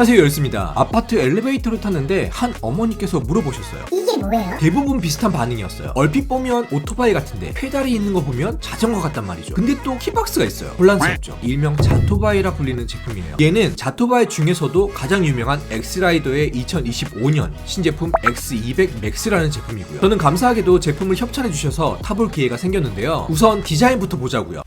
안녕하세요 열습니다. 아파트 엘리베이터를 탔는데 한 어머니께서 물어보셨어요. 이게 뭐예요? 대부분 비슷한 반응이었어요. 얼핏 보면 오토바이 같은데 페달이 있는 거 보면 자전거 같단 말이죠. 근데 또 키박스가 있어요. 혼란스럽죠. 일명 자토바이라 불리는 제품이에요. 얘는 자토바이 중에서도 가장 유명한 엑스라이더의 2025년 신제품 X200 맥스라는 제품이고요. 저는 감사하게도 제품을 협찬해 주셔서 타볼 기회가 생겼는데요. 우선 디자인부터 보자고요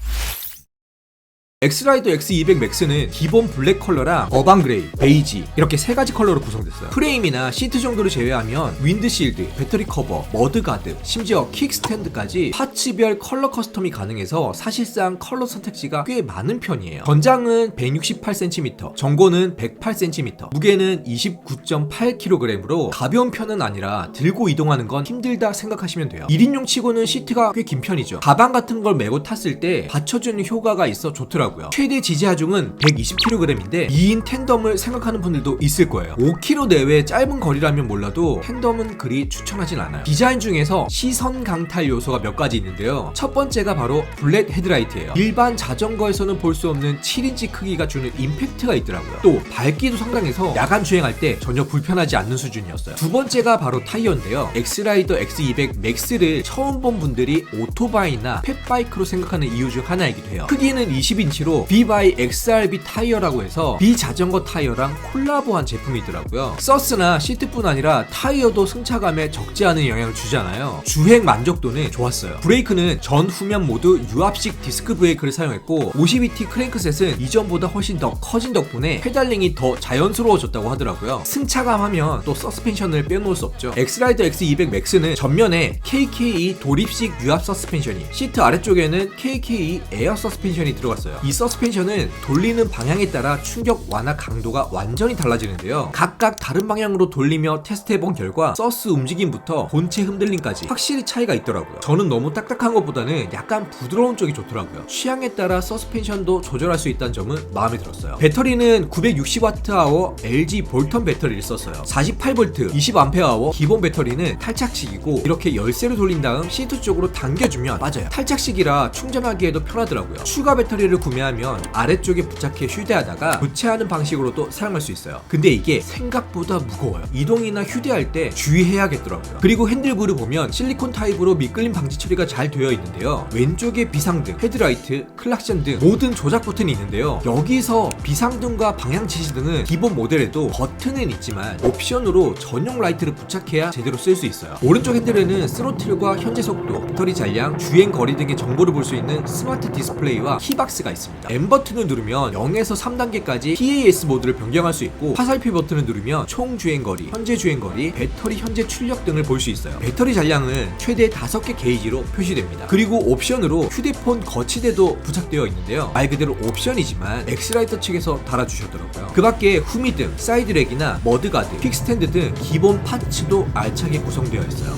엑스라이더 X200 맥스는 기본 블랙 컬러랑 어반 그레이, 베이지 이렇게 세 가지 컬러로 구성됐어요. 프레임이나 시트 정도를 제외하면 윈드실드, 배터리 커버, 머드 가드, 심지어 킥스탠드까지 파츠별 컬러 커스텀이 가능해서 사실상 컬러 선택지가 꽤 많은 편이에요. 전장은 168cm, 전고는 108cm, 무게는 29.8kg으로 가벼운 편은 아니라 들고 이동하는 건 힘들다 생각하시면 돼요. 1인용 치고는 시트가 꽤 긴 편이죠. 가방 같은 걸 메고 탔을 때 받쳐주는 효과가 있어 좋더라고요. 최대 지지 하중은 120kg인데 2인 텐덤을 생각하는 분들도 있을 거예요. 5km 내외 짧은 거리라면 몰라도 텐덤은 그리 추천하진 않아요. 디자인 중에서 시선 강탈 요소가 몇 가지 있는데요. 첫 번째가 바로 블랙 헤드라이트예요. 일반 자전거에서는 볼 수 없는 7인치 크기가 주는 임팩트가 있더라고요. 또 밝기도 상당해서 야간 주행할 때 전혀 불편하지 않는 수준이었어요. 두 번째가 바로 타이어인데요. 엑스라이더 X200 맥스를 처음 본 분들이 오토바이나 펫바이크로 생각하는 이유 중 하나이기도 해요. 크기는 20인치 로 비바이 XRB 타이어라고 해서 비자전거 타이어랑 콜라보한 제품이더라고요. 서스나 시트뿐 아니라 타이어도 승차감에 적지 않은 영향을 주잖아요. 주행 만족도는 좋았어요. 브레이크는 전 후면 모두 유압식 디스크 브레이크를 사용했고 52T 크랭크셋은 이전보다 훨씬 더 커진 덕분에 페달링이 더 자연스러워졌다고 하더라고요. 승차감 하면 또 서스펜션을 빼놓을 수 없죠. 엑스라이더 X200 맥스는 전면에 KKE 도립식 유압 서스펜션이 시트 아래쪽에는 KKE 에어 서스펜션이 들어갔어요. 이 서스펜션은 돌리는 방향에 따라 충격 완화 강도가 완전히 달라지는데요. 각각 다른 방향으로 돌리며 테스트해본 결과 서스 움직임부터 본체 흔들림까지 확실히 차이가 있더라고요. 저는 너무 딱딱한 것보다는 약간 부드러운 쪽이 좋더라고요. 취향에 따라 서스펜션도 조절할 수 있다는 점은 마음에 들었어요. 배터리는 960Wh LG 볼턴 배터리를 썼어요. 48V 20Ah 기본 배터리는 탈착식이고 이렇게 열쇠를 돌린 다음 시트 쪽으로 당겨주면 빠져요. 탈착식이라 충전하기에도 편하더라고요. 추가 배터리를 구매 하면 아래쪽에 부착해 휴대하다가 교체하는 방식으로 도 사용할 수 있어요. 근데 이게 생각보다 무거워요. 이동이나 휴대할 때 주의해야겠더라고요. 그리고 핸들부를 보면 실리콘 타입으로 미끌림 방지 처리가 잘 되어 있는데요. 왼쪽에 비상등, 헤드라이트, 클락션 등 모든 조작 버튼이 있는데요. 여기서 비상등과 방향 지시 등은 기본 모델에도 버튼은 있지만 옵션으로 전용 라이트를 부착해야 제대로 쓸 수 있어요. 오른쪽 핸들에는 스로틀과 현재 속도, 배터리 잔량, 주행 거리 등의 정보를 볼 수 있는 스마트 디스플레이와 키박스가 있 습니다. M 버튼을 누르면 0에서 3단계까지 PAS 모드를 변경할 수 있고 화살표 버튼을 누르면 총 주행 거리, 현재 주행 거리, 배터리 현재 출력 등을 볼 수 있어요. 배터리 잔량은 최대 5개 게이지로 표시됩니다. 그리고 옵션으로 휴대폰 거치대도 부착되어 있는데요. 말 그대로 옵션이지만 엑스라이터 측에서 달아주셨더라고요. 그 밖에 후미등, 사이드렉이나 머드가드, 픽스탠드 등 기본 파츠도 알차게 구성되어 있어요.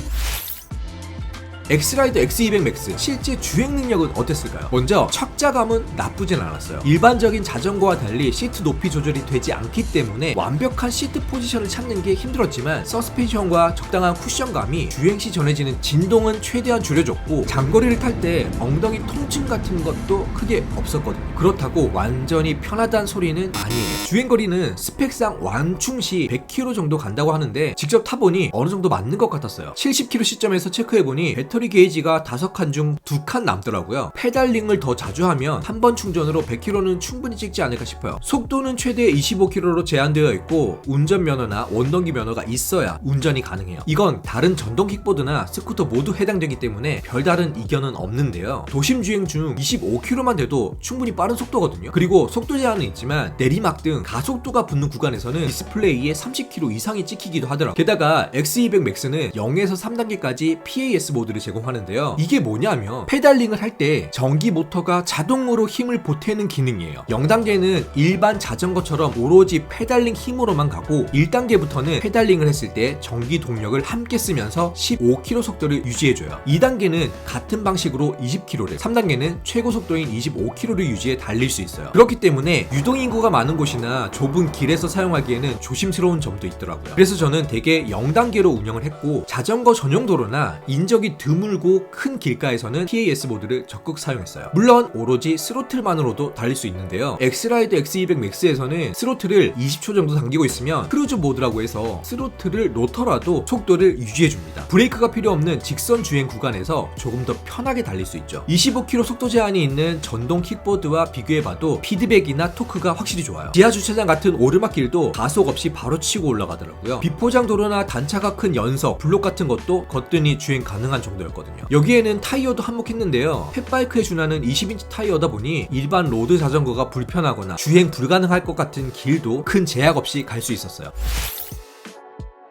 엑스라이더 X200 맥스 실제 주행 능력은 어땠을까요? 먼저 척자감은 나쁘진 않았어요. 일반적인 자전거와 달리 시트 높이 조절이 되지 않기 때문에 완벽한 시트 포지션을 찾는 게 힘들었지만 서스펜션과 적당한 쿠션감이 주행 시 전해지는 진동은 최대한 줄여줬고 장거리를 탈 때 엉덩이 통증 같은 것도 크게 없었거든요. 그렇다고 완전히 편하다는 소리는 아니에요. 주행 거리는 스펙상 완충 시 100km 정도 간다고 하는데 직접 타보니 어느 정도 맞는 것 같았어요. 70km 시점에서 체크해보니 배터리 게이지가 5칸 중 2칸 남더라고요. 페달링을 더 자주 하면 한 번 충전으로 100km는 충분히 찍지 않을까 싶어요. 속도는 최대 25km로 제한되어 있고 운전 면허나 원동기 면허가 있어야 운전이 가능해요. 이건 다른 전동 킥보드나 스쿠터 모두 해당되기 때문에 별다른 이견은 없는데요. 도심 주행 중 25km만 돼도 충분히 빠른 속도거든요. 그리고 속도 제한은 있지만 내리막 등 가속도가 붙는 구간에서는 디스플레이에 30km 이상이 찍히기도 하더라고요. 게다가 X200 맥스는 0에서 3단계까지 PAS 모드를 제공하는데요. 이게 뭐냐면 페달링을 할 때 전기 모터가 자동으로 힘을 보태는 기능이에요. 0단계는 일반 자전거처럼 오로지 페달링 힘으로만 가고 1단계부터는 페달링을 했을 때 전기 동력을 함께 쓰면서 15km 속도를 유지해줘요. 2단계는 같은 방식으로 20km를, 3단계는 최고 속도인 25km를 유지해 달릴 수 있어요. 그렇기 때문에 유동인구가 많은 곳이나 좁은 길에서 사용하기에는 조심스러운 점도 있더라고요. 그래서 저는 대개 0단계로 운영을 했고 자전거 전용 도로나 인적이 드문 드물고 큰 길가에서는 TAS 모드를 적극 사용했어요. 물론 오로지 스로틀만으로도 달릴 수 있는데요. 엑스라이드 X200 맥스에서는 스로틀을 20초 정도 당기고 있으면 크루즈 모드라고 해서 스로틀을 놓더라도 속도를 유지해줍니다. 브레이크가 필요 없는 직선 주행 구간에서 조금 더 편하게 달릴 수 있죠. 25km 속도 제한이 있는 전동 킥보드와 비교해봐도 피드백이나 토크가 확실히 좋아요. 지하 주차장 같은 오르막길도 가속 없이 바로 치고 올라가더라고요. 비포장 도로나 단차가 큰 연석, 블록 같은 것도 거뜬히 주행 가능한 정도 였거든요. 여기에는 타이어도 한몫했는데요. 펫바이크에 준하는 20인치 타이어다 보니 일반 로드 자전거가 불편하거나 주행 불가능할 것 같은 길도 큰 제약 없이 갈 수 있었어요.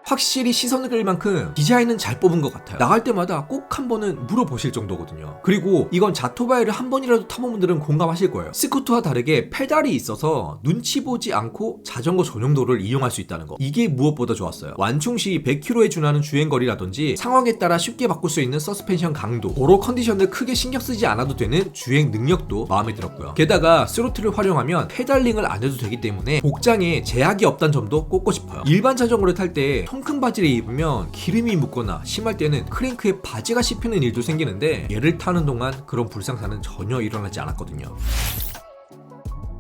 확실히 시선을 끌 만큼 디자인은 잘 뽑은 것 같아요. 나갈 때마다 꼭 한 번은 물어보실 정도거든요. 그리고 이건 자토바이를 한 번이라도 타본 분들은 공감하실 거예요. 스쿠터와 다르게 페달이 있어서 눈치 보지 않고 자전거 전용도를 이용할 수 있다는 거. 이게 무엇보다 좋았어요. 완충 시 100km에 준하는 주행거리라든지 상황에 따라 쉽게 바꿀 수 있는 서스펜션 강도, 도로 컨디션을 크게 신경 쓰지 않아도 되는 주행 능력도 마음에 들었고요. 게다가 스로틀을 활용하면 페달링을 안 해도 되기 때문에 복장에 제약이 없다는 점도 꼽고 싶어요. 일반 자전거를 탈때 통큰 바지를 입으면 기름이 묻거나 심할 때는 크랭크에 바지가 씹히는 일도 생기는데 얘를 타는 동안 그런 불상사는 전혀 일어나지 않았거든요.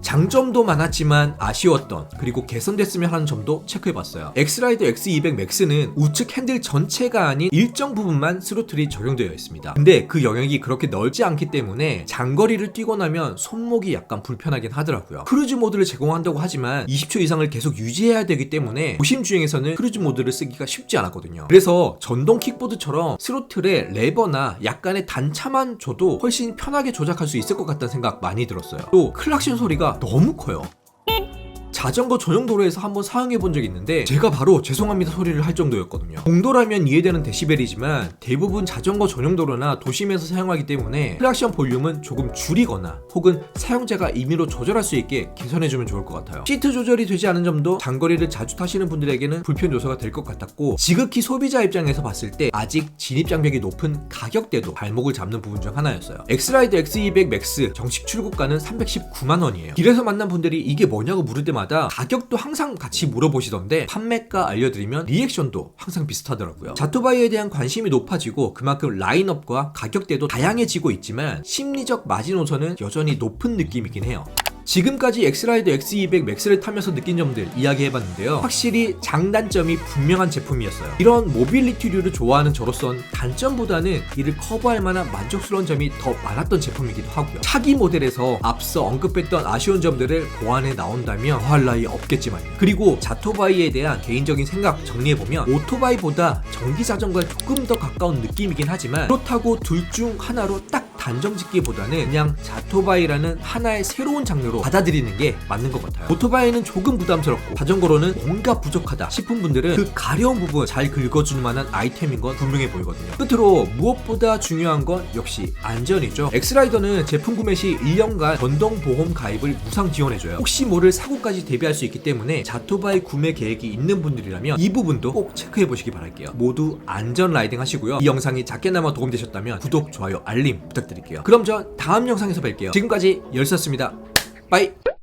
장점도 많았지만 아쉬웠던 그리고 개선됐으면 하는 점도 체크해봤어요. 엑스라이더 X200 맥스는 우측 핸들 전체가 아닌 일정 부분만 스로틀이 적용되어 있습니다. 근데 그 영역이 그렇게 넓지 않기 때문에 장거리를 뛰고 나면 손목이 약간 불편하긴 하더라고요. 크루즈 모드를 제공한다고 하지만 20초 이상을 계속 유지해야 되기 때문에 도심 주행에서는 크루즈 모드를 쓰기가 쉽지 않았거든요. 그래서 전동 킥보드처럼 스로틀에 레버나 약간의 단차만 줘도 훨씬 편하게 조작할 수 있을 것 같다는 생각 많이 들었어요. 또 클락션 소리가 너무 커요. 자전거 전용 도로에서 한번 사용해 본 적이 있는데 제가 바로 죄송합니다 소리를 할 정도였거든요. 공도라면 이해되는 데시벨이지만 대부분 자전거 전용 도로나 도심에서 사용하기 때문에 클락션 볼륨은 조금 줄이거나 혹은 사용자가 임의로 조절할 수 있게 개선해 주면 좋을 것 같아요. 시트 조절이 되지 않은 점도 장거리를 자주 타시는 분들에게는 불편 요소가 될 것 같았고 지극히 소비자 입장에서 봤을 때 아직 진입 장벽이 높은 가격대도 발목을 잡는 부분 중 하나였어요. 엑스라이드 X200 맥스 정식 출고가는 319만 원이에요. 길에서 만난 분들이 이게 뭐냐고 물을 때마다 가격도 항상 같이 물어보시던데 판매가 알려드리면 리액션도 항상 비슷하더라고요. 자토바이에 대한 관심이 높아지고 그만큼 라인업과 가격대도 다양해지고 있지만 심리적 마지노선은 여전히 높은 느낌이긴 해요. 지금까지 엑스라이더 X200 맥스를 타면서 느낀 점들 이야기해봤는데요. 확실히 장단점이 분명한 제품이었어요. 이런 모빌리티류를 좋아하는 저로선 단점보다는 이를 커버할 만한 만족스러운 점이 더 많았던 제품이기도 하고요. 차기 모델에서 앞서 언급했던 아쉬운 점들을 보완해 나온다면 더할 나위 없겠지만요. 그리고 자토바이에 대한 개인적인 생각 정리해보면 오토바이보다 전기 자전거에 조금 더 가까운 느낌이긴 하지만 그렇다고 둘 중 하나로 딱 단정 짓기보다는 그냥 자토바이라는 하나의 새로운 장르로 받아들이는 게 맞는 것 같아요. 오토바이는 조금 부담스럽고 자전거로는 뭔가 부족하다 싶은 분들은 그 가려운 부분 잘 긁어줄 만한 아이템인 건 분명해 보이거든요. 끝으로 무엇보다 중요한 건 역시 안전이죠. 엑스라이더는 제품 구매 시 1년간 전동 보험 가입을 무상 지원해줘요. 혹시 모를 사고까지 대비할 수 있기 때문에 자토바이 구매 계획이 있는 분들이라면 이 부분도 꼭 체크해 보시기 바랄게요. 모두 안전 라이딩 하시고요. 이 영상이 작게나마 도움되셨다면 구독, 좋아요, 알림 부탁드 릴게요. 그럼 저 다음 영상에서 뵐게요. 지금까지 열었습니다. 빠이!